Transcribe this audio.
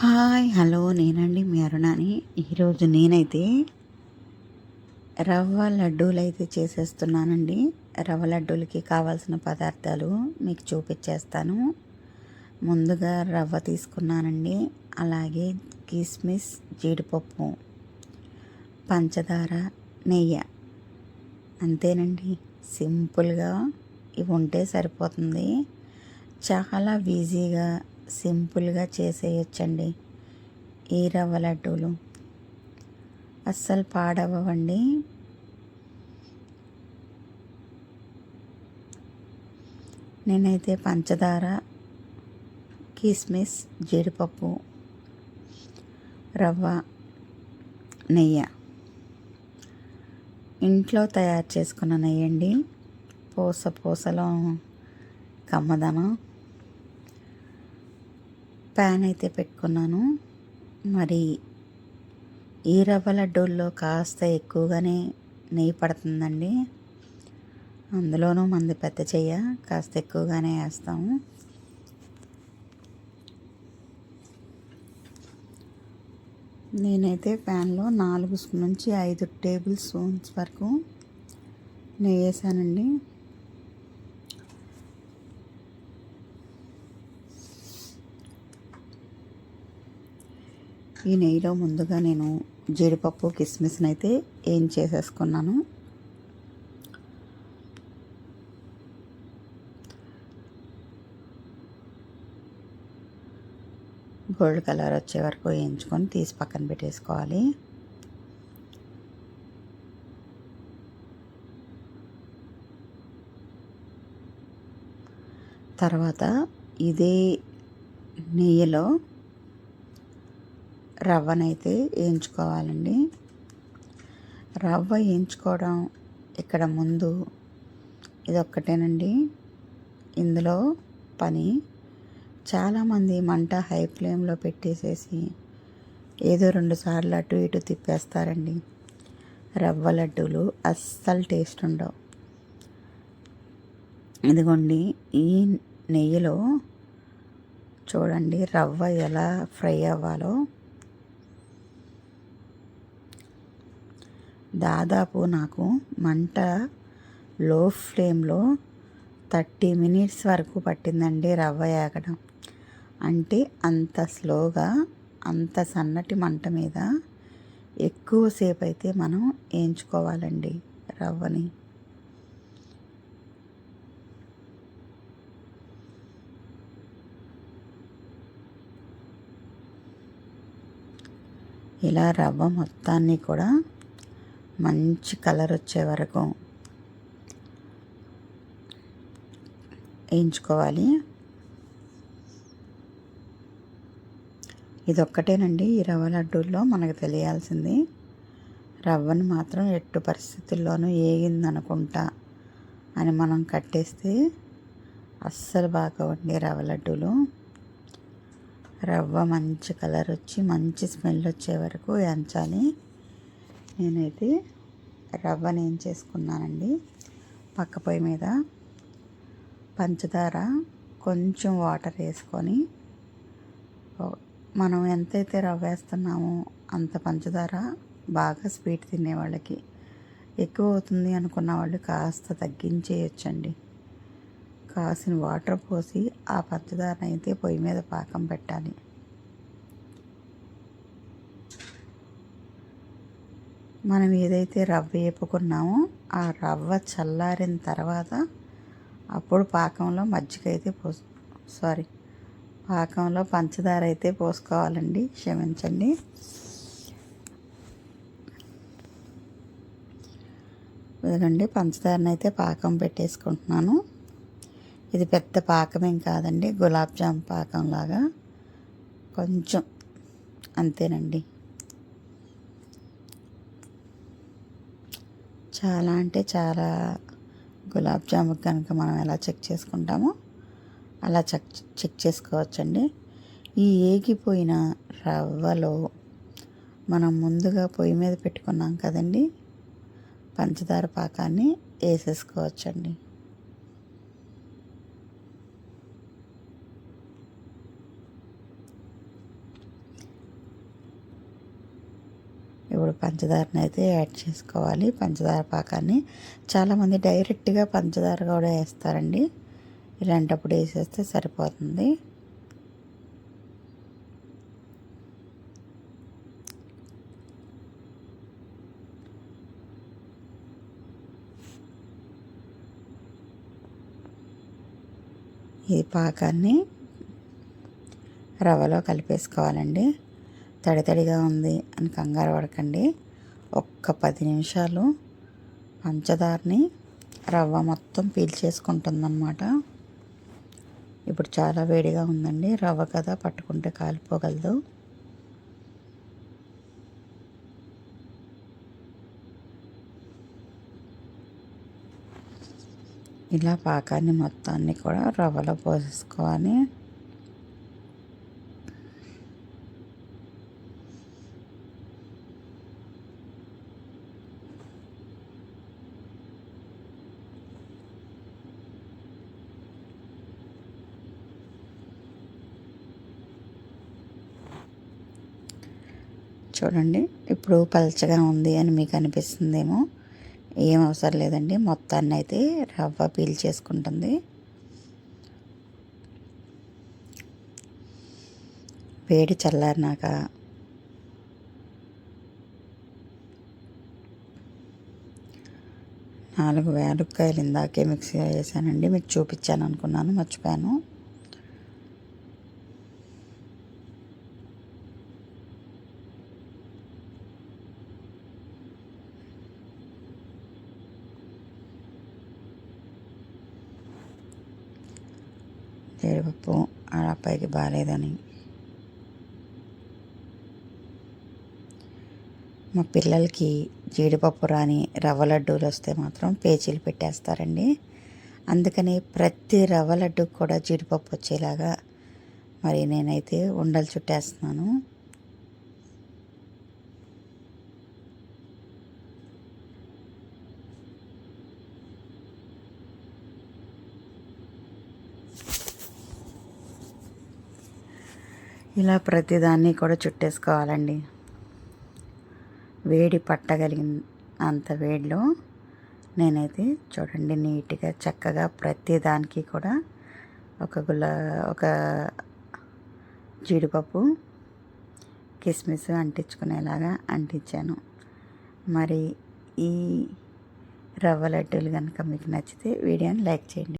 Hi hello నేనండి మీ అరుణాని. ఈరోజు నేనైతే రవ్వ లడ్డూలు అయితే చేసేస్తున్నానండి. రవ్వ లడ్డూలకి కావాల్సిన పదార్థాలు మీకు చూపించేస్తాను. ముందుగా రవ్వ తీసుకున్నానండి. అలాగే కిస్మిస్ జీడిపప్పు పంచదార నెయ్యి. అంతేనండి. సింపుల్గా ఇవి ఉంటే సరిపోతుంది. చాలా ఈజీగా సింపుల్గా చేసేయచ్చండి. ఈ రవ్వ లడ్డూలు. అస్సలు పాడవ్వండి నేనైతే పంచదార కిస్మిస్ జీడిపప్పు రవ్వ నెయ్యి. ఇంట్లో తయారు చేసుకున్న నెయ్యండి. పూస పూసలో కమ్మదనం. ప్యాన్ అయితే పెట్టుకున్నాను. మరి ఈ రవ్వ లడ్డూల్లో కాస్త ఎక్కువగానే నెయ్యి పడుతుందండి. అందులోనూ మంది పెద్ద చెయ్య కాస్త ఎక్కువగానే వేస్తాము. నేనైతే ప్యాన్లో నాలుగు నుంచి ఐదు టేబుల్ స్పూన్స్ వరకు నెయ్యి వేసానండి. ఈ నెయ్యిలో ముందుగా నేను జీడిపప్పు కిస్మిస్ని అయితే ఏం చేసేసుకున్నాను. గోల్డ్ కలర్ వచ్చే వరకు వేయించుకొని తీసి పక్కన పెట్టేసుకోవాలి. తర్వాత ఇదే నెయ్యిలో రవ్వనైతే వేయించుకోవాలండి. రవ్వ వేయించుకోవడం ఇక్కడ ముందు ఇది ఒక్కటేనండి ఇందులో పని చాలామంది మంట హై ఫ్లేమ్లో పెట్టేసేసి ఏదో రెండు సార్లు అటు ఇటు తిప్పేస్తారండి. రవ్వ లడ్డూలు అస్సలు టేస్ట్ ఉండవు. ఇదిగోండి ఈ నెయ్యిలో చూడండి రవ్వ ఎలా ఫ్రై అవ్వాలో. దాదాపు నాకు మంట లో ఫ్లేమ్లో థర్టీ మినిట్స్ వరకు పట్టిందండి రవ్వ ఏగడం అంటే అంత స్లోగా అంత సన్నటి మంట మీద ఎక్కువసేపు అయితే మనం వేయించుకోవాలండి రవ్వని. ఇలా రవ్వ మొత్తాన్ని కూడా మంచి కలర్ వచ్చే వరకు వేయించుకోవాలి. ఇది ఒక్కటేనండి ఈ రవ్వ లడ్డూల్లో మనకు తెలియాల్సింది. రవ్వను మాత్రం ఎట్టు పరిస్థితుల్లోనూ ఏగిందనుకుంటా అని మనం కట్టేస్తే అస్సలు బాగోండి రవ్వ లడ్డూలు. రవ్వ మంచి కలర్ వచ్చి మంచి స్మెల్ వచ్చే వరకు ఎంచాలి నేనైతే రవ్వని ఏం చేసుకున్నానండి? పక్క పొయ్యి మీద పంచదార కొంచెం వాటర్ వేసుకొని మనం ఎంతైతే రవ్వ వేస్తున్నామో అంత పంచదార బాగా స్వీట్ తినే వాళ్ళకి ఎక్కువ అవుతుంది అనుకున్న వాళ్ళు కాస్త తగ్గించేయచ్చండి. కాసిన వాటర్ పోసి ఆ పంచదార అయితే పొయ్యి మీద పాకం పెట్టాలి. మనం ఏదైతే రవ్వ వేపుకున్నామో ఆ రవ్వ చల్లారిన తర్వాత అప్పుడు పాకంలో మజ్జిగ అయితే పోసు సారీ పాకంలో పంచదార అయితే పోసుకోవాలండి క్షమించండి. ఇదిగండి పంచదారని అయితే పాకం పెట్టేసుకుంటున్నాను. ఇది పెద్ద పాకమేం కాదండి గులాబ్ జామ్ పాకంలాగా. కొంచెం అంతేనండి. చాలా అంటే చాలా గులాబ్ జాము కనుక మనం ఎలా చెక్ చేసుకుంటామో అలా చెక్ చెక్ చేసుకోవచ్చండి. ఈ ఏగిపోయిన రవ్వలో మనం ముందుగా పొయ్యి మీద పెట్టుకున్నాం కదండి పంచదార పాకాన్ని వేసేసుకోవచ్చండి. ఇప్పుడు పంచదారని అయితే యాడ్ చేసుకోవాలి. పంచదార పాకాన్ని చాలామంది డైరెక్ట్గా పంచదార కూడా వేస్తారండి. ఇలాంటప్పుడు వేసేస్తే సరిపోతుంది. ఈ పాకాన్ని రవ్వలో కలిపేసుకోవాలండి. తడి తడిగా ఉంది అని కంగారు పడకండి. ఒక్క పది నిమిషాలు పంచదారని రవ్వ మొత్తం పీల్చేసుకుంటుందన్నమాట ఇప్పుడు చాలా వేడిగా ఉందండి. రవ్వ కదా పట్టుకుంటే కాలిపోగలదు. ఇలా పాకాన్ని మొత్తాన్ని కూడా రవ్వలో పోసేసుకోవాలి చూడండి. ఇప్పుడు పలచగా ఉంది అని మీకు అనిపిస్తుందేమో. ఏం అవసరం లేదండి. మొత్తాన్ని అయితే రవ్వ పీల్ చేసుకుంటుంది. వేడి చల్లారినాక నాలుగు వేలుక్కాయలు ఇందాకే మిక్సీ వేసానండి. మీకు చూపించాను అనుకున్నాను. మర్చిపోయాను. జీడిపప్పు ఆ అబ్బాయికి బాగాలేదని మా పిల్లలకి జీడిపప్పు రాని రవ్వ లడ్డూలు వస్తే మాత్రం పేచీలు పెట్టేస్తారండి. అందుకని ప్రతి రవ్వ లడ్డూకి కూడా జీడిపప్పు వచ్చేలాగా మరి నేనైతే ఉండలు చుట్టేస్తున్నాను. ఇలా ప్రతిదాన్ని కూడా చుట్టేసుకోవాలండి. వేడి పట్టగలిగిన అంత వేడిలో నేనైతే చూడండి నీట్గా చక్కగా ప్రతి దానికి కూడా ఒక గుల్ల ఒక జీడిపప్పు కిస్మిస్ అంటించుకునేలాగా అంటించాను. మరి ఈ రవ్వ లడ్డూలు కనుక మీకు నచ్చితే వీడియోని లైక్ చేయండి.